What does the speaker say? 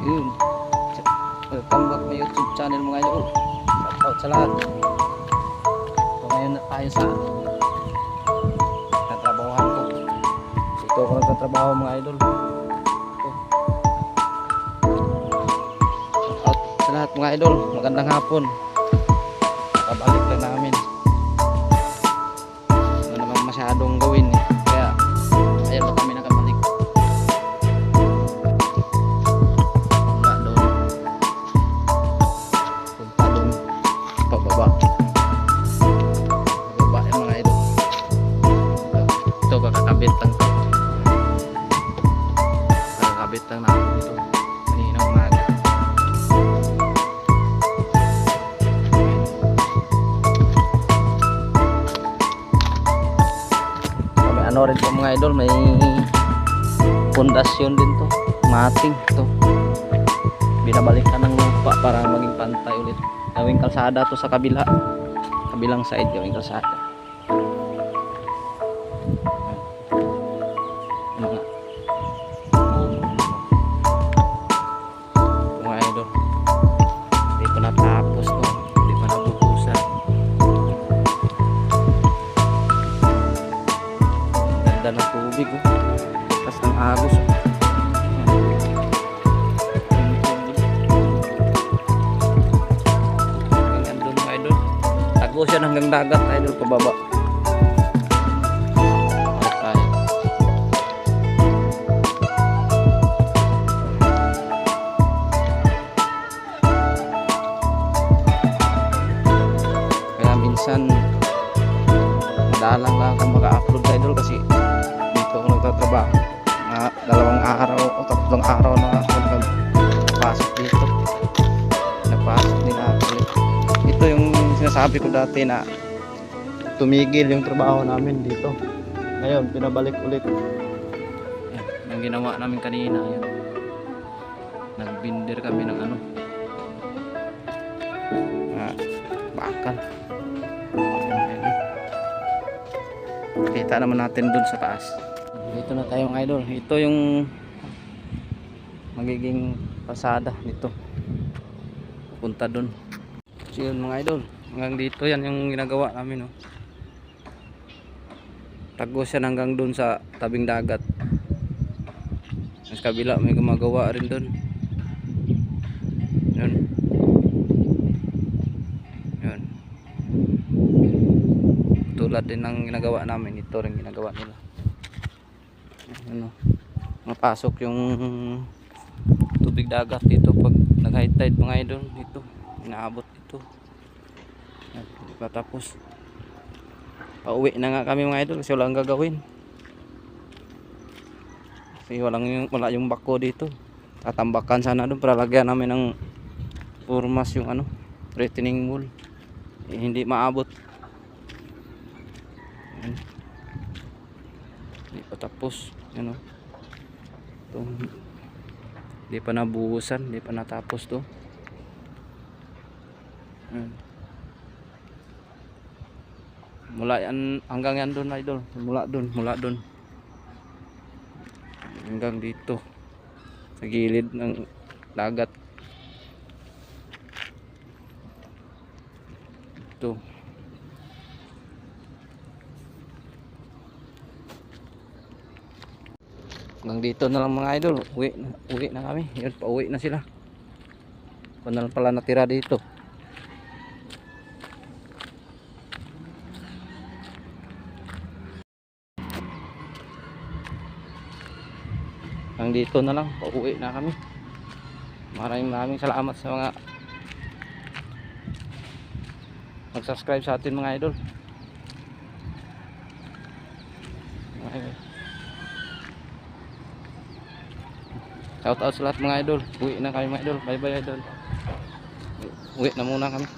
Yun. Welcome back my YouTube channel mga idol. Shout out sa lahat. So ngayon na tayo sa tatrabahohan ko. Dito ako nagtatrabaho mga idol. Shout out sa lahat mga idol. Magandang hapon. Nakabalik lang namin. Wala naman masyadong gawin eh. Pababa yung mga idol. Ito, ito kakakabit lang. Kakakabit lang na ito. Kanina umaga. May ano rin po mga idol, may pundasyon din to. Mating to. Binabalikan ng para maging pantay ulit. Gawing kalsada to sa kabila. Kabilang side gawing kalsada. Mga mga idol. Hindi pa natapos to. Hindi pa nabubusan. Ganda ng tubig oh. Tapos ng agos oh. Tago siya hanggang dagat idol pababa. Kaya minsan madalang lang ako maka-upload idol kasi dito ako nagtatrabaho. Mga dalawang araw o tatlong araw na ako nagpasok dito. Sinasabi ko dati na tumigil yung trabaho namin dito. Ngayon, pinabalik ulit. Yan, yung ginawa namin kanina. Yan. Nagbinder kami ng ano. Ah, bakal. Kita naman natin dun sa taas. Dito na tayo mga idol. Ito yung magiging pasada dito. Punta dun. So yun mga idol. Hanggang dito yan yung ginagawa namin. Oh. Tagos yan hanggang dun sa tabing dagat. Sa kabila may gumagawa rin dun. Yun. Yun tulad din ng ginagawa namin ito rin ginagawa nila ano mapasok yung tubig dagat dito pag nag high tide mga idol dito inaabot dito hindi tapos pauwi na nga kami mga idol kasi walang gagawin kasi walang yung, wala yung bako dito tatambakan sana doon para lagyan namin ng formas yung ano threatening wall eh, hindi maabot Ayan. Hindi pa tapos. Yan o. Ito. Hindi pa nabuhusan. Hindi pa natapos to. Ayan. Mula yan, hanggang yan doon idol. Mula doon, mula doon. Hanggang dito. Sa gilid ng dagat. Ito. hanggang dito na lang mga idol uwi na, uwi na kami yun pa uwi na sila ako na lang pala natira dito hanggang dito na lang pa uwi na kami maraming maraming salamat sa mga mag subscribe sa atin mga idol Shout out sa lahat mga idol. Uwi na kami mga idol. Bye bye idol. Uwi na muna kami.